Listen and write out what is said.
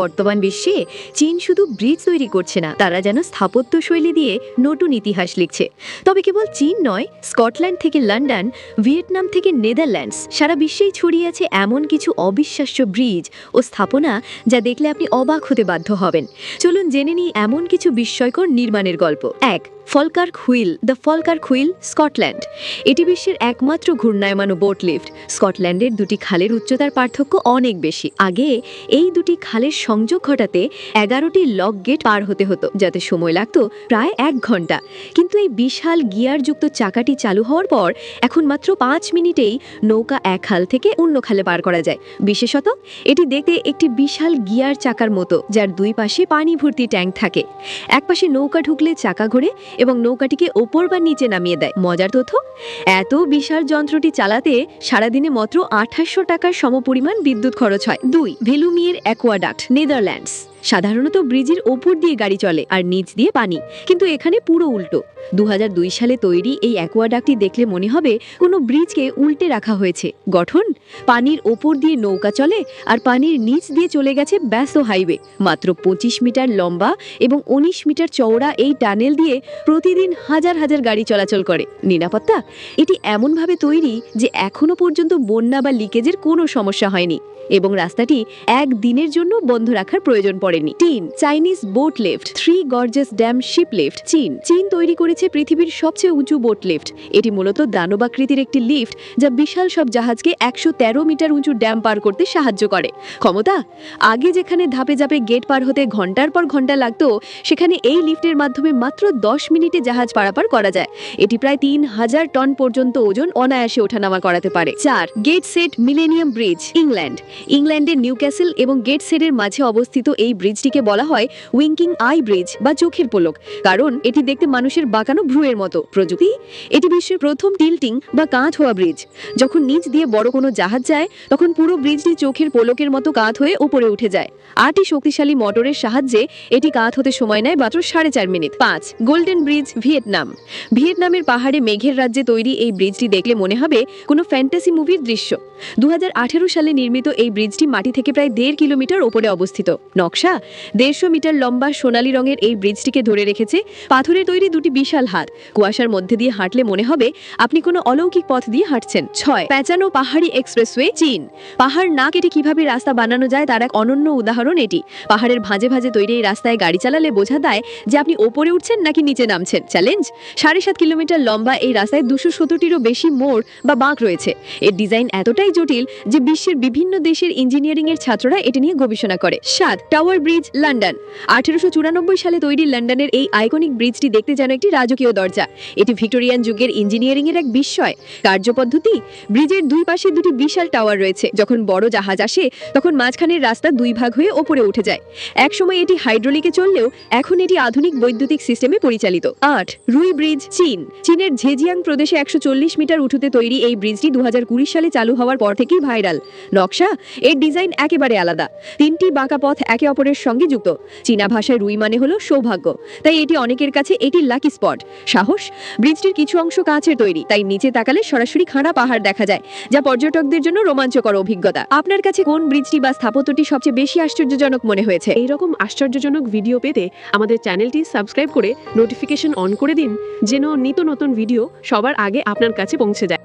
বর্তমান বিশ্বে চীন শুধু ব্রিজ তৈরি করছে না, তারা যেন স্থাপত্য শৈলী দিয়ে নতুন ইতিহাস লিখছে। তবে কেবল চীন নয়, স্কটল্যান্ড থেকে লন্ডন, ভিয়েতনাম থেকে নেদারল্যান্ডস, সারা বিশ্বেই ছড়িয়ে আছে এমন কিছু অবিশ্বাস্য ব্রিজ ও স্থাপনা যা দেখলে আপনি অবাক হতে বাধ্য হবেন। চলুন জেনে নিই এমন কিছু বিস্ময়কর নির্মাণের গল্প। এক Falkirk wheel the Falkirk wheel Scotland এটি বিশ্বের একমাত্র ঘূর্ণায়মান বোট লিফট। স্কটল্যান্ডের দুটি খালের উচ্চতার পার্থক্য অনেক বেশি। আগে এই দুটি খালের সংযোগ ঘটাতে এগারোটি লক গেট পার হতে হতো, যাতে সময় লাগতো প্রায় এক ঘণ্টা। কিন্তু এই বিশাল গিয়ারযুক্ত চাকাটি চালু হওয়ার পর এখন মাত্র পাঁচ মিনিটেই নৌকা এক খাল থেকে অন্য খালে পার করা যায়। বিশেষত এটি দেখতে একটি বিশাল গিয়ার চাকার মতো, যার দুই পাশে পানি ভর্তি ট্যাঙ্ক থাকে। এক পাশে নৌকা ঢুকলে চাকা ঘোরে এবং নৌকাটিকে ওপর বা নিচে নামিয়ে দেয়। মজার তথ্য? এত বিশাল যন্ত্রটি চালাতে সারাদিনে মাত্র আঠাশশো টাকার সমপরিমাণ বিদ্যুৎ খরচ হয়। দুই, ভেলুমিয়ের অ্যাকোয়াডাক্ট, নেদারল্যান্ডস। সাধারণত ব্রিজের ওপর দিয়ে গাড়ি চলে আর নিচ দিয়ে পানি। কিন্তু এখানে পুরো উল্টো। দু হাজার দুই সালে তৈরি এই অ্যাকোয়াডাকটি দেখলে মনে হবে কোনো ব্রিজকে উল্টে রাখা হয়েছে। গঠন? পানির ওপর দিয়ে নৌকা চলে আর পানির নিচ দিয়ে চলে গেছে ব্যস্ত হাইওয়ে। মাত্র পঁচিশ মিটার লম্বা এবং উনিশ মিটার চওড়া এই টানেল দিয়ে প্রতিদিন হাজার হাজার গাড়ি চলাচল করে। নিরাপত্তা? এটি এমনভাবে তৈরি যে এখনও পর্যন্ত বন্যা বা লিকেজের কোনো সমস্যা হয়নি। এবং রাস্তাটি এক দিনের জন্য বন্ধ রাখার প্রয়োজন পড়েনি। তিন Chinese boat lift three gorges dam ship lift চীন। চীন তৈরি করেছে পৃথিবীর সবচেয়ে উঁচু বোট লিফট। এটি মূলত দানবাকৃতির একটি লিফট যা বিশাল সব জাহাজকে একশো তেরো মিটার উঁচু ড্যাম পার করতে সাহায্য করে। ক্ষমতা? আগে যেখানে ধাপে ধাপে গেট পার হতে ঘণ্টার পর ঘণ্টা লাগতো, সেখানে এই লিফটের মাধ্যমে মাত্র দশ মিনিটে জাহাজ পারাপার করা যায়। এটি প্রায় তিন হাজার টন পর্যন্ত ওজন অনায়াসে ওঠানামা করাতে পারে। চার get set millennium bridge England ইংল্যান্ডের নিউক্যাসেল এবং গেট সেটের মাঝে অবস্থিত এই ব্রিজটিকে বলা হয় উইঙ্কিং আই ব্রিজ বা চোখের পলক, কারণ এটি দেখতে মানুষের বাঁকানো ভ্রুয়ের মতো। প্রযুক্তি? এটি বিশ্বের প্রথম টিল্টিং বা কাঁধ হওয়া ব্রিজ। যখন নিচ দিয়ে বড় কোনো জাহাজ যায়, তখন পুরো ব্রিজটি চোখের পলকের মতো কাঁধ হয়ে উপরে উঠে যায়। আটটি শক্তিশালী মোটরের সাহায্যে এটি কাঁধ হতে সময় নেয় মাত্র সাড়ে চার মিনিট। পাঁচ, গোল্ডেন ব্রিজ, ভিয়েতনাম। ভিয়েতনামের পাহাড়ে মেঘের রাজ্যে তৈরি এই ব্রিজটি দেখলে মনে হবে কোনো ফ্যান্টাসি মুভির দৃশ্য। দু হাজার আঠারো সালে নির্মিত এই ব্রিজটি মাটি থেকে প্রায় দেড় কিলোমিটার ওপরে অবস্থিত। নকশা, দেড়শো মিটার লম্বা সোনালী রঙের এই ব্রিজটিকে ধরে রেখেছে। পাথরের তৈরি দুটি বিশাল হাত। কুয়াশার মধ্যে দিয়ে হাঁটলে মনে হবে আপনি কোনো অলৌকিক পথ দিয়ে হাঁটছেন। ছয়, প্যাঁচানো পাহাড়ি এক্সপ্রেসওয়ে চীন। পাহাড় না কেটে কীভাবে রাস্তা বানানো যায় তার এক অনন্য উদাহরণ এটি। পাহাড়ের ভাঁজে ভাঁজে তৈরি এই রাস্তায় গাড়ি চালালে বোঝা দেয় যে আপনি ওপরে উঠছেন নাকি নিচে নামছেন। চ্যালেঞ্জ, সাড়ে সাত কিলোমিটার লম্বা এই রাস্তায় দুশো সতেরোটিরও বেশি মোড় বা বাঁক রয়েছে। এর ডিজাইন এতটাই জটিল যে বিশ্বের বিভিন্ন দেশের ইঞ্জিনিয়ারিং এর ছাত্ররা এটি নিয়ে গবেষণা করে। সাত টাওয়ার ব্রিজ লন্ডন আঠেরোশো চুরানব্বই সালে তৈরি লন্ডনের এই আইকনিক ব্রিজটি দেখতে যেন একটি রাজকীয় দরজা। এটি ভিক্টোরিয়ান যুগের ইঞ্জিনিয়ারিং এর এক বিস্ময়। কার্যপদ্ধতি ব্রিজের দুই পাশে দুটি বিশাল টাওয়ার রয়েছে। যখন বড় জাহাজ আসে, তখন মাঝখানের রাস্তা দুই ভাগ হয়ে ওপরে উঠে যায়। একসময় এটি হাইড্রোলিকে চললেও, এখন এটি আধুনিক বৈদ্যুতিক সিস্টেমে পরিচালিত। আট রুই ব্রিজ চীন চীনের ঝেজিয়াং প্রদেশে একশো চল্লিশ মিটার উঁচুতে তৈরি এই ব্রিজটি দু হাজার কুড়ি সালে চালু হওয়ার পর থেকেই ভাইরাল নকশা এর ডিজাইন একেবারে আলাদা। তিনটি বাঁকা পথ একে অপরের সঙ্গে যুক্ত। চীনা ভাষায় রুই মানে হলো সৌভাগ্য। তাই এটি অনেকের কাছে এটি লাকি স্পট সাহস ব্রিজটির কিছু অংশ কাঁচের তৈরি। তাই নিচে তাকালে সরাসরি খাড়া পাহাড় দেখা যায়, যা পর্যটকদের জন্য রোমাঞ্চকর অভিজ্ঞতা। আপনার কাছে কোন ব্রিজটি বা স্থাপত্যটি সবচেয়ে বেশি আশ্চর্যজনক মনে হয়েছে? এইরকম আশ্চর্যজনক ভিডিও পেতে আমাদের চ্যানেলটি সাবস্ক্রাইব করে নোটিফিকেশন অন করে দিন, যেন নিত্য নতুন ভিডিও সবার আগে আপনার কাছে পৌঁছে যায়।